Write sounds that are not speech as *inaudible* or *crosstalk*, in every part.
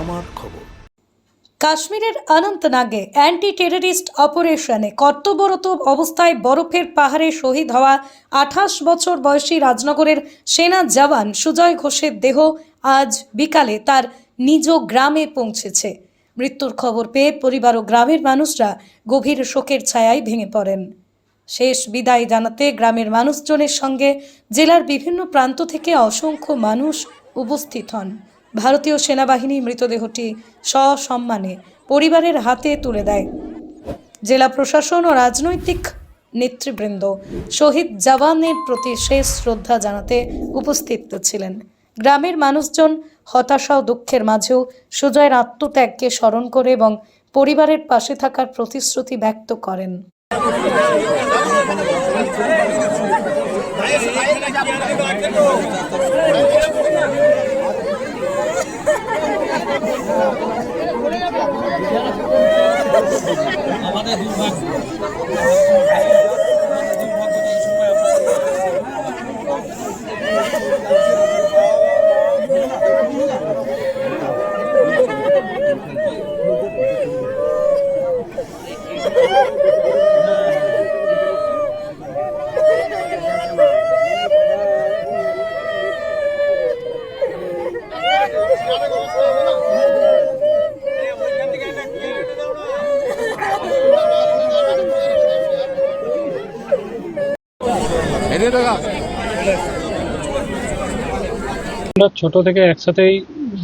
আমার খবর। কাশ্মীরের অনন্তনাগে অ্যান্টি টেররিস্ট অপারেশনে কর্তব্যরত অবস্থায় বরফের পাহাড়ে শহীদ হওয়া আঠাশ বছর বয়সী রাজনগরের সেনা জওয়ান সুজয় ঘোষের দেহ আজ বিকালে তার নিজ গ্রামে পৌঁছেছে। মৃত্যুর খবর পেয়ে পরিবার ও গ্রামের মানুষরা গভীর শোকের ছায়ায় ভেঙে পড়েন। শেষ বিদায় জানাতে গ্রামের মানুষজনের সঙ্গে জেলার বিভিন্ন প্রান্ত থেকে অসংখ্য মানুষ উপস্থিত হন। ভারতীয় সেনাবাহিনী মৃতদেহটি সসম্মানে পরিবারের হাতে তুলে দেয়। জেলা প্রশাসন ও রাজনৈতিক নেতৃবৃন্দ শহীদ জওয়ানের প্রতি শেষ শ্রদ্ধা জানাতে উপস্থিত ছিলেন। গ্রামের মানুষজন হতাশা ও দুঃখের মাঝেও সুজয়ের আত্মত্যাগকে স্মরণ করে এবং পরিবারের পাশে থাকার প্রতিশ্রুতি ব্যক্ত করেন। আমাদের দুর্ভাগ্য। আমরা ছোট থেকে একসাথেই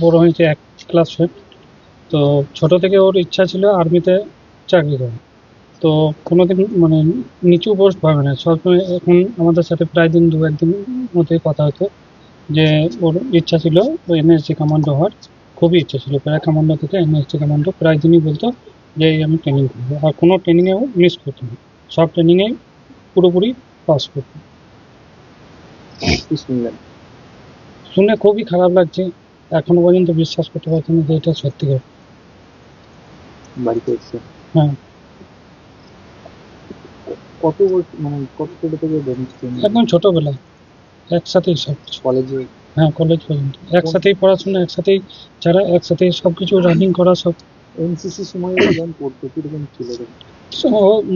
বড় হয়েছে, এক ক্লাস তো ছোট থেকে ওর ইচ্ছা ছিল আর্মিতে চাকরি করা তো কোনোদিন মানে নিচু পোস্ট ভাবে না। সবসময় এখন আমাদের সাথে প্রায় দিন, দু একদিন মতোই কথা হতো যে ওর ইচ্ছা ছিল ওই এনএসজি কমান্ডো হওয়ার। খুবই ইচ্ছা ছিল। প্যারা কমান্ডো থেকে এনএসজি কমান্ডো প্রায় দিনই বলতো যে আমি ট্রেনিং করব। আর কোনো ট্রেনিংয়েও মিস করতো না। সব ট্রেনিংয়ে পুরোপুরি পাস করতো। কি শুনলেন শুনে খুবই খারাপ লাগছে এখনও পর্যন্ত বিশ্বাস করতে পারছি না যে এটা সত্যি ঘটনা। বাড়িতে হ্যাঁ। কত বছর মানে কত ছোট থেকে একদম ছোটবেলায় একসাথেই সব কিছু। কলেজে? হ্যাঁ কলেজ পর্যন্ত। একসাথেই পড়াশোনা একসাথেই যারা একসাথে সব কিছু রানিং করা সব। এনসিসি সময় *coughs* কীরকম ছিল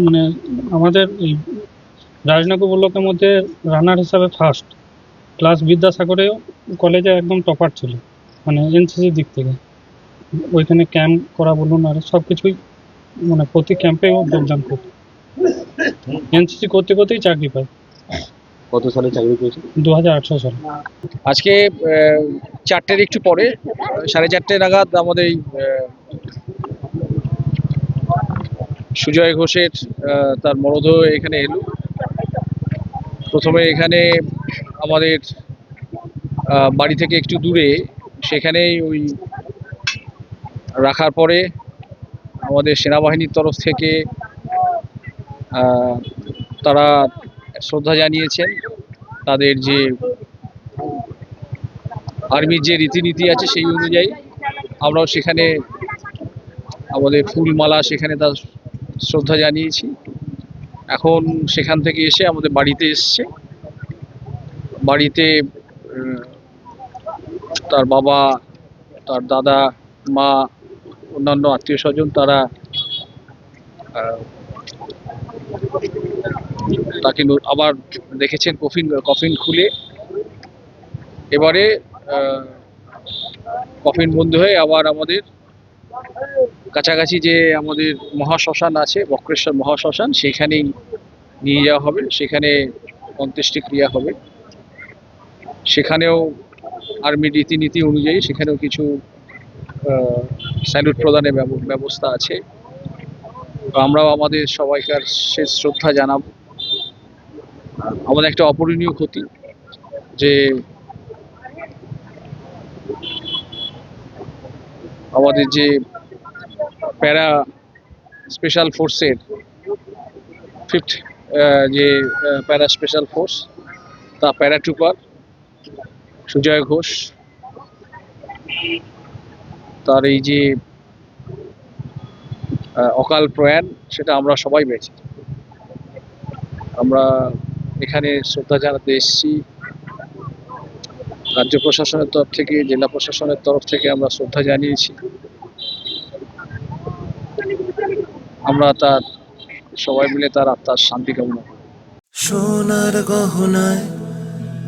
মানে আমাদের এই রাজনগর ব্লকের মধ্যে রানার হিসাবে ফার্স্ট ক্লাস বিদ্যাসাগরেও কলেজে একদম টপার ছিল মানে এনসিসির দিক থেকে। ওইখানে ক্যাম্প করা বলুন আর সব কিছুই মানে প্রতি ক্যাম্পে ও যোগদান করত এনসিসি করতে করতেই চাকরি পায়। কত সালে চাকরি পেয়েছে? দু হাজার আঠারো সালে। আজকে চারটের একটু পরে সাড়ে চারটে নাগাদ আমাদের এই, সুজয় ঘোষের তার মরদেহ এখানে এলো। প্রথমে এখানে আমাদের বাড়ি থেকে একটু দূরে, সেখানেই ওই রাখার পরে আমাদের সেনাবাহিনীর তরফ থেকে তারা শ্রদ্ধা জানিয়েছেন। তাদের যে আর্মির যে রীতিনীতি আছে সেই অনুযায়ী আমরাও সেখানে আমাদের ফুলমালা সেখানে তার শ্রদ্ধা জানিয়েছি। এখন সেখান থেকে এসে আমাদের বাড়িতে এসছে। বাড়িতে তার বাবা, তার দাদা, মা, অন্যান্য আত্মীয় স্বজন তারা তাকে আবার দেখেছেন কফিন কফিন খুলে। এবারে কফিন বন্ধ হয়ে আবার আমাদের কাছাকাছি যে আমাদের মহাশ্মশান আছে, বক্রেশ্বর মহাশ্মশান, সেখানেই নিয়ে যাওয়া হবে। সেখানে অন্ত্যেষ্টিক্রিয়া হবে। সেখানেও আর্মি রীতিনীতি অনুযায়ী সেখানেও কিছু স্যালুট প্রদানের ব্যব- ব্যবস্থা আছে। আমরাও আমাদের সবাইকার শেষ শ্রদ্ধা জানাব। আমাদের একটা অপূরণীয় ক্ষতি যে আমাদের যে প্যারা স্পেশাল ফোর্সের ফিফথ যে প্যারা স্পেশাল ফোর্স, তা প্যারাট্রুপার সুজয় ঘোষ, তার এই যে অকাল প্রয়াণ, সেটা আমরা সবাই বেঁচে আমরা এখানে শ্রদ্ধা জানাতে এসেছি রাজ্য প্রশাসনের তরফ থেকে, জেলা প্রশাসনের তরফ থেকে আমরা শ্রদ্ধা জানিয়েছি। আমরা তার, সবাই মিলে তার আত্মার শান্তি কামনা সোনার গহনায়